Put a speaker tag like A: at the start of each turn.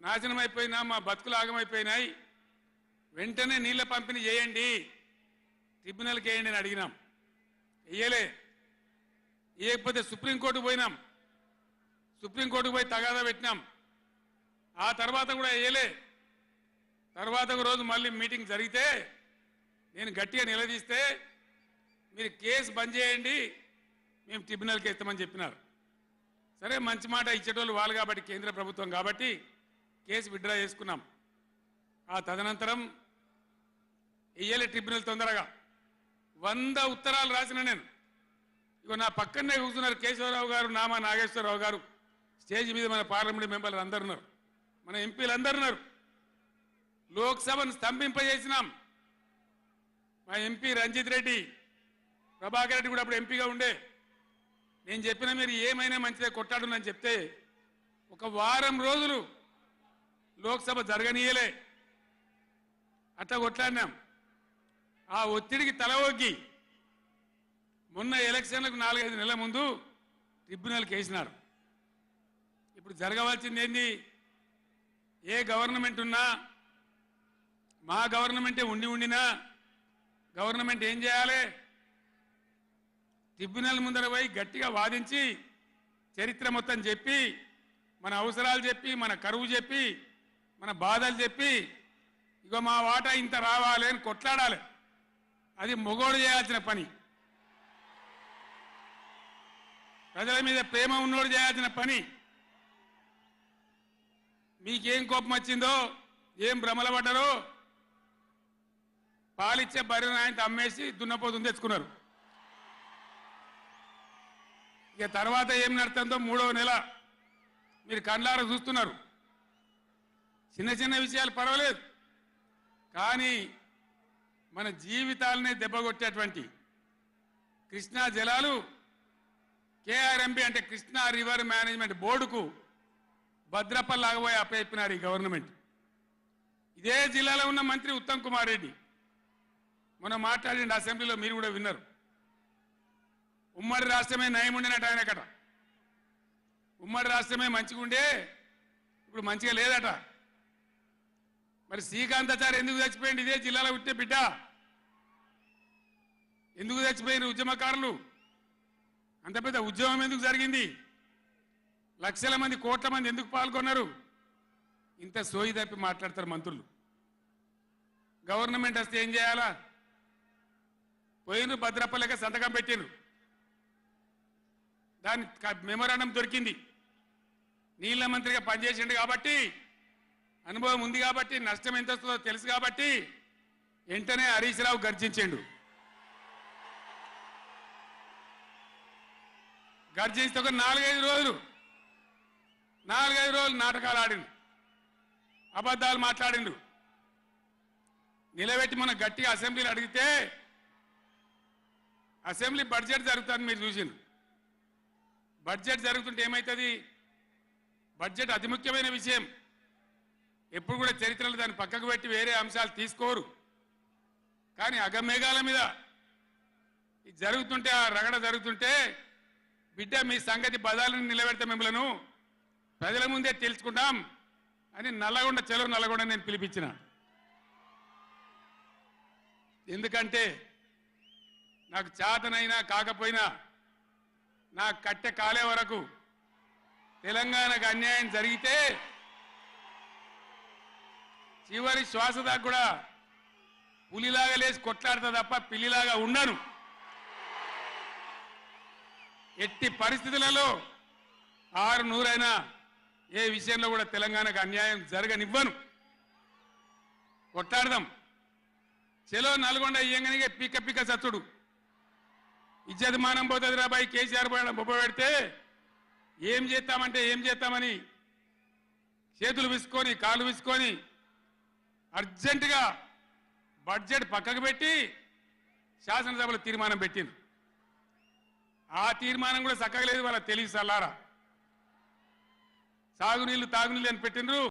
A: నాశనం అయిపోయినా మా బతుకులు ఆగమైపోయినాయి. వెంటనే నీళ్ళ పంపిణీ చేయండి. ట్రిబ్యునల్కి వేయండి అని అడిగినాం. వేయలే. వేయకపోతే సుప్రీంకోర్టుకు పోయినాం. సుప్రీంకోర్టుకు పోయి తగాదా పెట్టినాం. ఆ తర్వాత కూడా వేయలే. తర్వాత ఒక రోజు మళ్ళీ మీటింగ్ జరిగితే నేను గట్టిగా నిలదీస్తే మీరు కేసు బంద్ చేయండి మేము ట్రిబ్యునల్కి ఇస్తామని చెప్పినారు. సరే మంచి మాట ఇచ్చేటోళ్ళు వాళ్ళు కాబట్టి కేంద్ర ప్రభుత్వం కాబట్టి కేసు విత్డ్రా చేసుకున్నాం. ఆ తదనంతరం ఇయ్యలే ట్రిబ్యునల్ తొందరగా. వంద ఉత్తరాలు రాసిన నేను. ఇగో నా పక్కనే కూర్చున్నారు కేశవరావు గారు నామా నాగేశ్వరరావు గారు. స్టేజ్ మీద మన పార్లమెంట్ మెంబర్లు అందరు ఉన్నారు. మన ఎంపీలు అందరు ఉన్నారు. లోక్సభను స్తంభింపజేసినాం. మా ఎంపీ రంజిత్ రెడ్డి ప్రభాకర్ రెడ్డి కూడా అప్పుడు ఎంపీగా ఉండే. నేను చెప్పిన మీరు ఏమైనా మంచిదే కొట్టాడునని చెప్తే ఒక వారం రోజులు లోక్సభ జరగనీయలే. అట్లా కొట్లాడినాం. ఆ ఒత్తిడికి తల ఒగ్గి మొన్న ఎలక్షన్లకు నాలుగైదు నెలల ముందు ట్రిబ్యునల్కి వేసినారు ఇప్పుడు జరగవలసింది ఏంది ఏ గవర్నమెంట్ ఉన్నా మా గవర్నమెంటే ఉండి ఉండినా గవర్నమెంట్ ఏం చేయాలి? ట్రిబ్యునల్ ముందర పోయి గట్టిగా వాదించి చరిత్ర మొత్తం చెప్పి మన అవసరాలు చెప్పి మన కరువు చెప్పి మన బాధలు చెప్పి ఇగో మా వాటా ఇంత రావాలి అని కొట్లాడాలి. అది మొగోడు చేయాల్సిన పని. ప్రజల మీద ప్రేమ ఉన్నోడు చేయాల్సిన పని. మీకేం కోపం వచ్చిందో ఏం భ్రమలపడ్డారో పాలిచ్చే బర్రెను ఆయన అమ్మేసి దున్నపోతుంది తెచ్చుకున్నారు. ఇక తర్వాత ఏం నడుతుందో మూడవ నెల మీరు కండ్లారా చూస్తున్నారు. చిన్న చిన్న విషయాలు పర్వాలేదు. కానీ మన జీవితాలనే దెబ్బగొట్టేటువంటి కృష్ణా జలాలు కేఆర్ఎంబి అంటే కృష్ణా రివర్ మేనేజ్మెంట్ బోర్డుకు భద్రపల్లాగబోయి అప్పయిపోయినారు ఈ గవర్నమెంట్. ఇదే జిల్లాలో ఉన్న మంత్రి ఉత్తమ్ కుమార్ రెడ్డి. మొన్న మాట్లాడండి అసెంబ్లీలో మీరు కూడా విన్నారు. ఉమ్మడి రాష్ట్రమే నయం ఉండినట్టు ఆయనకట ఉమ్మడి రాష్ట్రమే మంచిగా ఉండే ఇప్పుడు మంచిగా లేదట. మరి శ్రీకాంతాచారి ఎందుకు చచ్చిపోయింది ఇదే జిల్లాలో పుట్టే బిడ్డ. ఎందుకు చచ్చిపోయిన ఉద్యమకారులు? అంత పెద్ద ఉద్యమం ఎందుకు జరిగింది? లక్షల మంది కోట్ల మంది ఎందుకు పాల్గొన్నారు? ఇంత సోయి తప్పి మాట్లాడతారు మంత్రులు. గవర్నమెంట్ వస్తే ఏం చేయాలా? పోయిన భద్రపల్లెక సంతకం పెట్టిండ్రు దాని మెమోరాండం దొరికింది. నీళ్ళ మంత్రిగా పనిచేసిండు కాబట్టి అనుభవం ఉంది కాబట్టి నష్టం ఎంత వస్తుందో తెలుసు కాబట్టి వెంటనే హరీష్ రావు గర్జించిండు. గర్జిస్తే ఒక నాలుగైదు రోజులు నాలుగైదు రోజులు నాటకాలు ఆడిండు. అబద్ధాలు మాట్లాడిండు. నిలబెట్టి మనం గట్టిగా అసెంబ్లీలు అడిగితే అసెంబ్లీ బడ్జెట్ జరుగుతుంది మీరు చూసిండు బడ్జెట్ జరుగుతుంటే ఏమవుతుంది బడ్జెట్ అతి ముఖ్యమైన విషయం. ఎప్పుడు కూడా చరిత్రలు దాన్ని పక్కకు పెట్టి వేరే అంశాలు తీసుకోరు. కానీ అగమేఘాల మీద ఇది జరుగుతుంటే ఆ రగడ జరుగుతుంటే బిడ్డ మీ సంగతి బదాలను నిలబెడతా మిమ్మలను ప్రజల ముందే తెలుసుకుంటాం అని నల్లగొండ చెలో నల్లగొండ నేను పిలిపించిన. ఎందుకంటే నాకు చేతనైనా కాకపోయినా నా కట్టె కాలే వరకు తెలంగాణకు అన్యాయం జరిగితే చివరి శ్వాస దాకా కూడా పులిలాగా లేచి కొట్లాడతా తప్ప పిల్లిలాగా ఉండను. ఎట్టి పరిస్థితులలో ఆరు నూరైనా ఏ విషయంలో కూడా తెలంగాణకు అన్యాయం జరగనివ్వను. కొట్లాడదాం. చెలో నల్గొండ ఇయ్యంగానే పిక్క పిక్క సత్తుడు ఇజ్జత్ మానం పోతుంది రాబాయి కేసీఆర్ పోయడం బొబ్బ పెడితే ఏం చేస్తామంటే ఏం చేస్తామని చేతులు విసుకొని కాళ్ళు విసుకొని అర్జెంటుగా బడ్జెట్ పక్కకు పెట్టి శాసనసభలో తీర్మానం పెట్టింది ఆ తీర్మానం కూడా చక్కగా లేదు వాళ్ళ తెలివి సల్లారా. సాగునీళ్ళు తాగునీళ్ళు అని పెట్టిండ్రు.